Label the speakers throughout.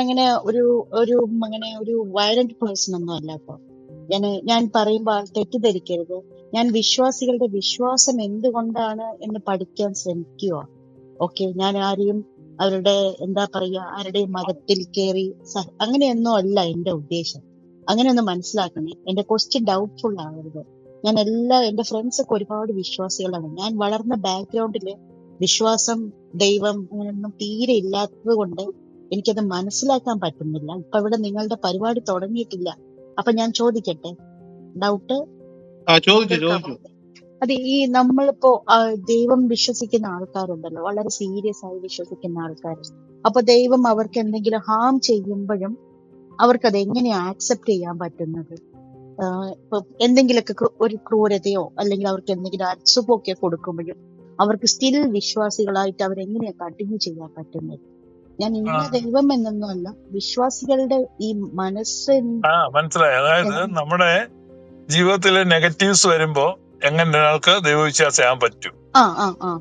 Speaker 1: അങ്ങനെ ഒരു ഒരു അങ്ങനെ ഒരു വയലന്റ് പേഴ്സൺ ഒന്നും അല്ല അപ്പൊ ഞാൻ ഞാൻ പറയുമ്പോൾ ആൾ തെറ്റിദ്ധരിക്കരുത്. ഞാൻ വിശ്വാസികളുടെ വിശ്വാസം എന്തുകൊണ്ടാണ് എന്ന് പഠിക്കാൻ ശ്രമിക്കുക. ഓക്കെ? ഞാൻ ആരെയും അവരുടെ എന്താ പറയുക ആരുടെയും മതത്തിൽ കയറി അങ്ങനെയൊന്നും അല്ല എന്റെ ഉദ്ദേശം. അങ്ങനെയൊന്ന് മനസ്സിലാക്കണേ. എന്റെ ക്വസ്റ്റ്യൻ ഡൗട്ട്ഫുൾ ആകരുത് ഞാൻ എല്ലാ എന്റെ ഫ്രണ്ട്സ് ഒക്കെ ഒരുപാട് വിശ്വാസികളാണ്. ഞാൻ വളർന്ന ബാക്ക്ഗ്രൗണ്ടിൽ വിശ്വാസം ദൈവം അങ്ങനെയൊന്നും തീരെ ഇല്ലാത്തത് കൊണ്ട് എനിക്കത് മനസ്സിലാക്കാൻ പറ്റുന്നില്ല. ഇപ്പൊ ഇവിടെ നിങ്ങളുടെ പരിപാടി തുടങ്ങിയിട്ടില്ല. അപ്പൊ ഞാൻ ചോദിക്കട്ടെ? ഡൗട്ട്? അതെ ഈ നമ്മളിപ്പോ ദൈവം വിശ്വസിക്കുന്ന ആൾക്കാരുണ്ടല്ലോ. വളരെ സീരിയസ് ആയി വിശ്വസിക്കുന്ന ആൾക്കാർ അപ്പൊ ദൈവം അവർക്ക് എന്തെങ്കിലും ഹാം ചെയ്യുമ്പോഴും അവർക്ക് അത് എങ്ങനെയാ ആക്സെപ്റ്റ് ചെയ്യാൻ പറ്റുന്നത്? എന്തെങ്കിലുമൊക്കെ ഒരു ക്രൂരതയോ അല്ലെങ്കിൽ അവർക്ക് എന്തെങ്കിലും അസുഖമൊക്കെ കൊടുക്കുമ്പോഴും അവർക്ക് സ്റ്റിൽ വിശ്വാസികളായിട്ട് അവരെങ്ങനെയാ കണ്ടിന്യൂ ചെയ്യാൻ പറ്റുന്നത്? ഞാൻ ഇന്ന ദൈവം എന്നൊന്നുമല്ല. വിശ്വാസികളുടെ ഈ മനസ്സ്
Speaker 2: ആ, മനസ്സിലായി. അതായത് നമ്മുടെ ജീവിതത്തിലെ നെഗറ്റീവ്സ് വരുമ്പോ എങ്ങനെ ഒരാൾക്ക് ദൈവവിശ്വാസിയാകാൻ പറ്റും?
Speaker 1: ആ ആ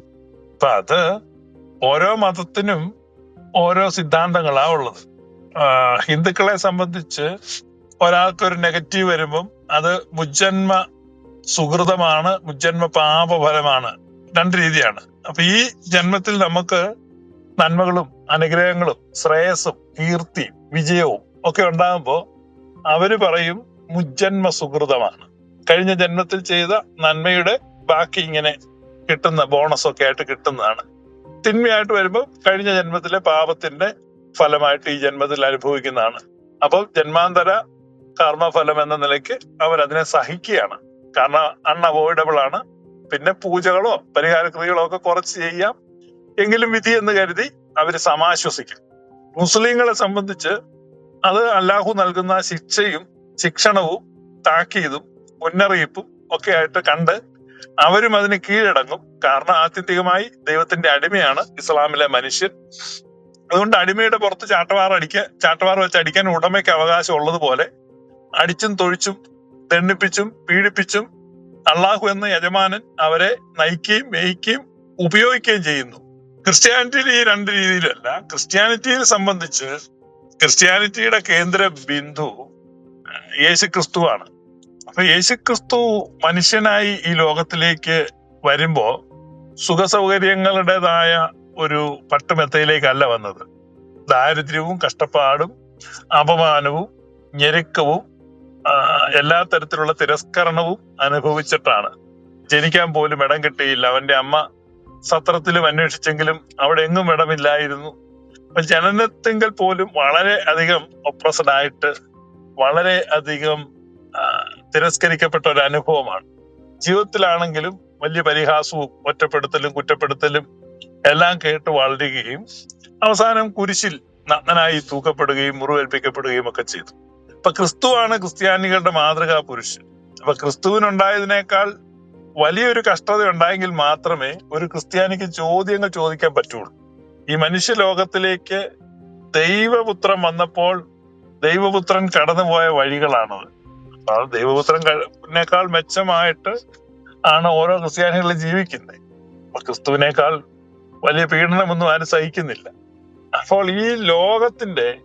Speaker 2: അപ്പൊ അത് ഓരോ മതത്തിനും ഓരോ സിദ്ധാന്തങ്ങളാ ഉള്ളത്. ഹിന്ദുക്കളെ സംബന്ധിച്ച് ഒരാൾക്ക് ഒരു നെഗറ്റീവ് വരുമ്പം അത് മുജ്ജന്മ സുഹൃതമാണ് മുജ്ജന്മ പാപഫലമാണ്. രണ്ട് രീതിയാണ്. അപ്പൊ ഈ ജന്മത്തിൽ നമുക്ക് നന്മകളും അനുഗ്രഹങ്ങളും ശ്രേയസ്സും കീർത്തി വിജയവും ഒക്കെ ഉണ്ടാകുമ്പോ അവർ പറയും മുജ്ജന്മ സുഹൃതമാണ് കഴിഞ്ഞ ജന്മത്തിൽ ചെയ്ത നന്മയുടെ ബാക്കി ഇങ്ങനെ കിട്ടുന്ന ബോണസ് ഒക്കെ ആയിട്ട് കിട്ടുന്നതാണ്. തിന്മയായിട്ട് വരുമ്പോൾ കഴിഞ്ഞ ജന്മത്തിലെ പാപത്തിന്റെ ഫലമായിട്ട് ഈ ജന്മത്തിൽ അനുഭവിക്കുന്നതാണ്. അപ്പോൾ ജന്മാന്തര കർമ്മഫലം എന്ന നിലയ്ക്ക് അവരതിനെ സഹിക്കുകയാണ്. കാരണം അൺഅവോയ്ഡബിൾ ആണ്. പിന്നെ പൂജകളോ പരിഹാര ക്രിയകളോ ഒക്കെ കുറച്ച് ചെയ്യാം. എങ്കിലും വിധി എന്ന് കരുതി അവർ സമാശ്വസിക്കും. മുസ്ലിങ്ങളെ സംബന്ധിച്ച് അത് അല്ലാഹു നൽകുന്ന ശിക്ഷയും ശിക്ഷണവും താക്കീതും മുന്നറിയിപ്പും ഒക്കെ ആയിട്ട് കണ്ട് അവരും അതിന് കീഴടങ്ങും. കാരണം ആത്യന്തികമായി ദൈവത്തിന്റെ അടിമയാണ് ഇസ്ലാമിലെ മനുഷ്യൻ. അതുകൊണ്ട് അടിമയുടെ പുറത്ത് ചാട്ടവാർ അടിക്കാൻ ചാട്ടവാർ വെച്ച് അടിക്കാൻ ഉടമയ്ക്ക് അവകാശം ഉള്ളതുപോലെ അടിച്ചും തൊഴിച്ചും ദണ്ണിപ്പിച്ചും പീഡിപ്പിച്ചും അള്ളാഹു എന്ന യജമാനൻ അവരെ നയിക്കുകയും മേയിക്കുകയും ഉപയോഗിക്കുകയും ചെയ്യുന്നു. ക്രിസ്ത്യാനിറ്റിയിൽ ഈ രണ്ട് രീതിയിലല്ല. ക്രിസ്ത്യാനിറ്റിയെ സംബന്ധിച്ച് ക്രിസ്ത്യാനിറ്റിയുടെ കേന്ദ്ര ബിന്ദു യേശു ക്രിസ്തുവാണ് അപ്പൊ യേശു ക്രിസ്തു മനുഷ്യനായി ഈ ലോകത്തിലേക്ക് വരുമ്പോ സുഖ സൗകര്യങ്ങളുടേതായ ഒരു പട്ടുമെത്തയിലേക്കല്ല വന്നത്. ദാരിദ്ര്യവും കഷ്ടപ്പാടും അപമാനവും ഞെരുക്കവും എല്ലാ തരത്തിലുള്ള തിരസ്കരണവും അനുഭവിച്ചിട്ടാണ്. ജനിക്കാൻ പോലും ഇടം കിട്ടിയില്ല. അവന്റെ അമ്മ സത്രത്തിലും അന്വേഷിച്ചെങ്കിലും അവിടെ എങ്ങും ഇടമില്ലായിരുന്നു. അപ്പൊ ജനനത്തിങ്കൽ പോലും വളരെ അധികം ഒപ്രസഡ് ആയിട്ട് വളരെ അധികം തിരസ്കരിക്കപ്പെട്ട ഒരു അനുഭവമാണ്. ജീവിതത്തിലാണെങ്കിലും വലിയ പരിഹാസവും ഒറ്റപ്പെടുത്തലും കുറ്റപ്പെടുത്തലും എല്ലാം കേട്ട് വളരുകയും അവസാനം കുരിശിൽ നഗ്നനായി തൂക്കപ്പെടുകയും മുറിവേൽപ്പിക്കപ്പെടുകയും ഒക്കെ ചെയ്തു. അപ്പൊ ക്രിസ്തുവാണ് ക്രിസ്ത്യാനികളുടെ മാതൃകാ പുരുഷൻ അപ്പൊ ക്രിസ്തുവിനുണ്ടായതിനേക്കാൾ വലിയൊരു കഷ്ടത ഉണ്ടായെങ്കിൽ മാത്രമേ ഒരു ക്രിസ്ത്യാനിക്ക് ചോദ്യങ്ങൾ ചോദിക്കാൻ പറ്റുള്ളൂ. ഈ മനുഷ്യ ലോകത്തിലേക്ക് ദൈവപുത്രൻ വന്നപ്പോൾ ദൈവപുത്രൻ കടന്നുപോയ വഴികളാണത്. അത് ദൈവപുത്രനേക്കാൾ മെച്ചമായിട്ട് ആണ് ഓരോ ക്രിസ്ത്യാനികളും ജീവിക്കുന്നത്. അപ്പൊ ക്രിസ്തുവിനേക്കാൾ വലിയ പീഡനമൊന്നും ആരും സഹിക്കുന്നില്ല. അപ്പോൾ ഈ ലോകത്തിന്റെ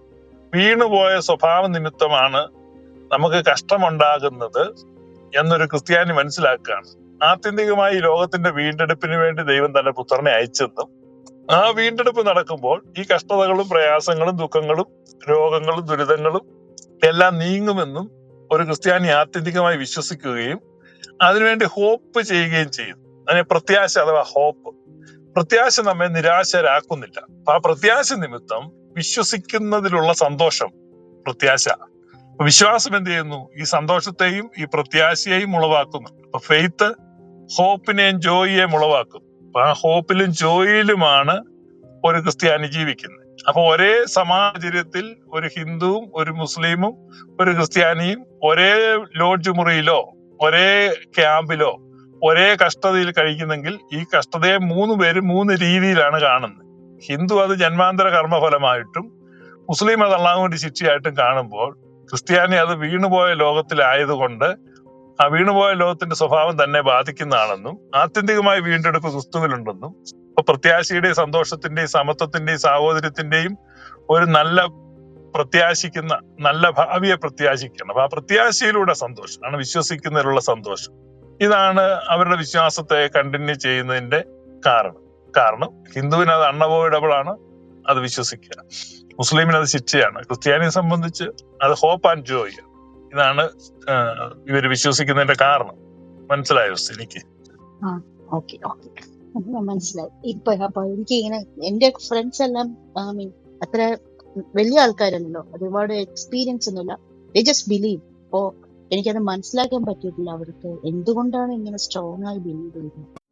Speaker 2: വീണുപോയ സ്വഭാവ നിമിത്തമാണ് നമുക്ക് കഷ്ടമുണ്ടാകുന്നത് എന്നൊരു ക്രിസ്ത്യാനി മനസ്സിലാക്കുകയാണ്. ആത്യന്തികമായി ലോകത്തിന്റെ വീണ്ടെടുപ്പിന് വേണ്ടി ദൈവം തന്റെ പുത്രനെ അയച്ചെന്നും ആ വീണ്ടെടുപ്പ് നടക്കുമ്പോൾ ഈ കഷ്ടതകളും പ്രയാസങ്ങളും ദുഃഖങ്ങളും രോഗങ്ങളും ദുരിതങ്ങളും എല്ലാം നീങ്ങുമെന്നും ഒരു ക്രിസ്ത്യാനി ആത്യന്തികമായി വിശ്വസിക്കുകയും അതിനുവേണ്ടി ഹോപ്പ് ചെയ്യുകയും ചെയ്യും. അതിനെ പ്രത്യാശ അഥവാ ഹോപ്പ്. പ്രത്യാശ നമ്മെ നിരാശരാക്കുന്നില്ല. ആ പ്രത്യാശ നിമിത്തം വിശ്വസിക്കുന്നതിലുള്ള സന്തോഷം പ്രത്യാശ. വിശ്വാസം എന്ത് ചെയ്യുന്നു? ഈ സന്തോഷത്തെയും ഈ പ്രത്യാശയെയും ഉളവാക്കുന്നു. അപ്പൊ ഫെയ്ത്ത് ഹോപ്പിനെയും ജോയിയെയും ഉളവാക്കും. അപ്പൊ ആ ഹോപ്പിലും ജോയിലുമാണ് ഒരു ക്രിസ്ത്യാനി ജീവിക്കുന്നത്. അപ്പൊ ഒരേ സമാചര്യത്തിൽ ഒരു ഹിന്ദുവും ഒരു മുസ്ലിമും ഒരു ക്രിസ്ത്യാനിയും ഒരേ ലോഡ്ജ് മുറിയിലോ ഒരേ ക്യാമ്പിലോ ഒരേ കഷ്ടതയിൽ കഴിക്കുന്നെങ്കിൽ ഈ കഷ്ടതയെ മൂന്ന് പേര് മൂന്ന് രീതിയിലാണ് കാണുന്നത്. ഹിന്ദു അത് ജന്മാന്തര കർമ്മഫലമായിട്ടും മുസ്ലിം അത് അള്ളാഹുവിന്റെ ശിക്ഷയായിട്ടും കാണുമ്പോൾ ക്രിസ്ത്യാനി അത് വീണുപോയ ലോകത്തിലായതുകൊണ്ട് ആ വീണുപോയ ലോകത്തിന്റെ സ്വഭാവം തന്നെ ബാധിക്കുന്നതാണെന്നും ആത്യന്തികമായി വീണ്ടെടുപ്പ് ക്രിസ്തുവിലുണ്ടെന്നും അപ്പൊ പ്രത്യാശയുടെയും സന്തോഷത്തിന്റെയും സമത്വത്തിന്റെയും സാഹോദര്യത്തിന്റെയും ഒരു നല്ല പ്രത്യാശിക്കുന്ന നല്ല ഭാവിയെ പ്രത്യാശിക്കണം. അപ്പൊ ആ പ്രത്യാശയിലൂടെ സന്തോഷമാണ് വിശ്വസിക്കുന്നതിലുള്ള സന്തോഷം. ഇതാണ് അവരുടെ വിശ്വാസത്തെ കണ്ടിന്യൂ ചെയ്യുന്നതിന്റെ കാരണം. കാരണം ഹിന്ദുവിന് അത് അൺഅവോയ്ഡബിൾ ആണ് അത് വിശ്വസിക്കുക. മുസ്ലിമിന് അത് ശിക്ഷയാണ്. ക്രിസ്ത്യാനിയെ സംബന്ധിച്ച് അത് ഹോപ്പ് ആൻഡ് ജോയ് ഇതാണ് ഇവർ വിശ്വസിക്കുന്നതിന്റെ കാരണം. മനസ്സിലായോ എനിക്ക്
Speaker 1: മനസ്സിലായി. ഇപ്പൊ അപ്പൊ എനിക്ക് ഇങ്ങനെ എന്റെ ഫ്രണ്ട്സ് എല്ലാം ഐ മീൻ അത്ര വലിയ ആൾക്കാരല്ലോ ഒരുപാട് എക്സ്പീരിയൻസ് ഒന്നുമില്ല. ജസ്റ്റ് ബിലീവ് അപ്പോ എനിക്കത് മനസ്സിലാക്കാൻ പറ്റിയിട്ടില്ല അവർക്ക്. എന്തുകൊണ്ടാണ് ഇങ്ങനെ സ്ട്രോങ് ആയി ബിലീവ് ചെയ്യുന്നത്?